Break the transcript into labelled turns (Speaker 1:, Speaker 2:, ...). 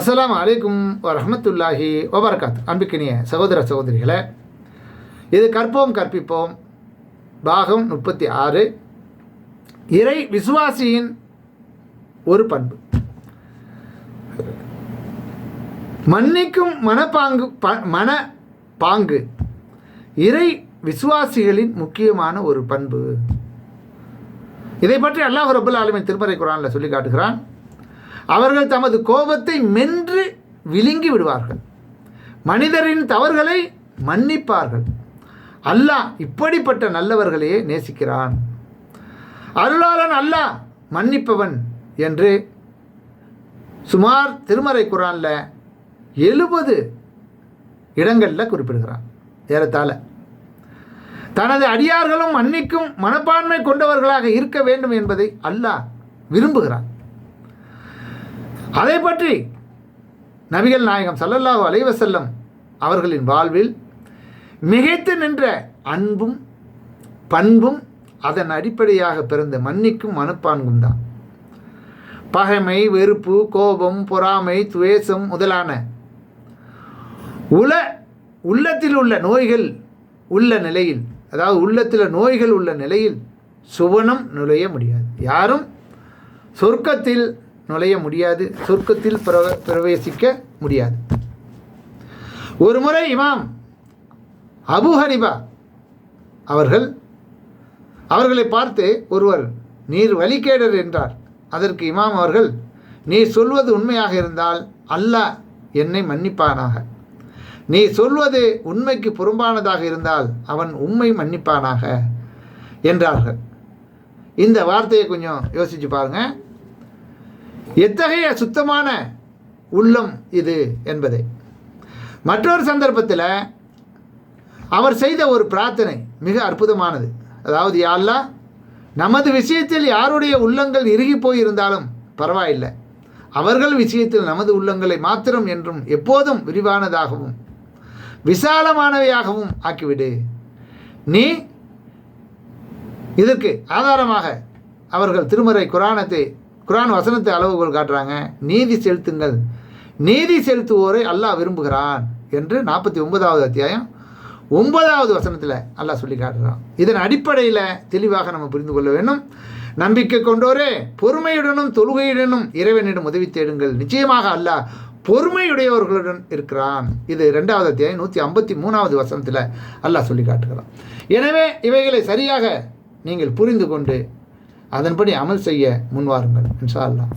Speaker 1: அஸ்லாம் அலைக்கும் வரமத்துல்லாஹி வபரகாத் அன்பிக்கினிய சகோதர சகோதரிகளை இது கற்போம் கற்பிப்போம். பாகம் முப்பத்தி ஆறு. இறை விசுவாசியின் ஒரு பண்பு. மன்னிக்கும் மனப்பாங்கு ப மன பாங்கு இறை விசுவாசிகளின் முக்கியமான ஒரு பண்பு. இதை பற்றி அல்லாஹ் ரபுல் ஆலமின் திருமறை குரானில் சொல்லி காட்டுகிறான். அவர்கள் தமது கோபத்தை மென்று விழுங்கி விடுவார்கள். மனிதரின் தவறுகளை மன்னிப்பார்கள். அல்லாஹ் இப்படிப்பட்ட நல்லவர்களையே நேசிக்கிறான். அருளாளன் அல்லாஹ் மன்னிப்பவன் என்று சுமார் திருமறை குரானில் எழுபது இடங்களில் குறிப்பிடுகிறான் ஏறத்தாழ. தனது அடியார்களும் மன்னிக்கும் மனப்பான்மை கொண்டவர்களாக இருக்க வேண்டும் என்பதை அல்லாஹ் விரும்புகிறான். அதை பற்றி நபிகள் நாயகம் சல்லல்லாஹு அலைவசல்லம் அவர்களின் வாழ்வில் மிகைத்து நின்ற அன்பும் பண்பும் அதன் அடிப்படையாக பிறந்த மன்னிக்கும் மனப்பான்கும் தான். பகைமை வெறுப்பு கோபம் பொறாமை துவேஷம் முதலான உல உள்ளத்தில் உள்ள நோய்கள் உள்ள நிலையில் அதாவது உள்ளத்தில் நோய்கள் உள்ள நிலையில் சுவனம் நுழைய முடியாது. யாரும் சொர்க்கத்தில் நுழைய முடியாது சொர்க்கத்தில் பிரவ பிரவேசிக்க முடியாது. ஒரு முறை இமாம் அபு ஹனிபா அவர்கள் அவர்களை பார்த்து ஒருவர் நீர் வழிகேடர் என்றார். அதற்கு இமாம் அவர்கள் நீ சொல்வது உண்மையாக இருந்தால் அல்லாஹ் என்னை மன்னிப்பானாக. நீ சொல்வது உண்மைக்கு புறம்பானதாக இருந்தால் அவன் உண்மை மன்னிப்பானாக என்றார்கள். இந்த வார்த்தையை கொஞ்சம் யோசித்து பாருங்கள் எத்தகைய சுத்தமான உள்ளம் இது என்பதை. மற்றொரு சந்தர்ப்பத்தில் அவர் செய்த ஒரு பிரார்த்தனை மிக அற்புதமானது. அதாவது யாழ்லா நமது விஷயத்தில் யாருடைய உள்ளங்கள் இறுகி போயிருந்தாலும் பரவாயில்லை. அவர்கள் விஷயத்தில் நமது உள்ளங்களை மாத்திரம் என்றும் எப்போதும் விரிவானதாகவும் விசாலமானவையாகவும் ஆக்கிவிடு. நீ இதற்கு ஆதாரமாக அவர்கள் திருமறை குரானத்தை குரான் வசனத்தை அளவுகோல் காட்டுறாங்க. நீதி செலுத்துங்கள். நீதி செலுத்துவோரை அல்லாஹ் விரும்புகிறான் என்று நாற்பத்தி ஒன்பதாவது அத்தியாயம் ஒன்பதாவது வசனத்தில் அல்லாஹ் சொல்லி காட்டுறான். இதன் அடிப்படையில் தெளிவாக நம்ம புரிந்து கொள்ள வேண்டும். நம்பிக்கை கொண்டோரே பொறுமையுடனும் தொழுகையுடனும் இறைவனிடம் உதவி தேடுங்கள். நிச்சயமாக அல்லாஹ் பொறுமையுடையவர்களுடன் இருக்கிறான். இது ரெண்டாவது அத்தியாயம் நூற்றி ஐம்பத்தி மூணாவது வசனத்தில் அல்லாஹ் சொல்லி காட்டுகிறான். எனவே இவைகளை சரியாக நீங்கள் புரிந்து கொண்டு அதன்படி அமல் செய்ய முன்வாருங்கள் இன்ஷா அல்லாஹ்.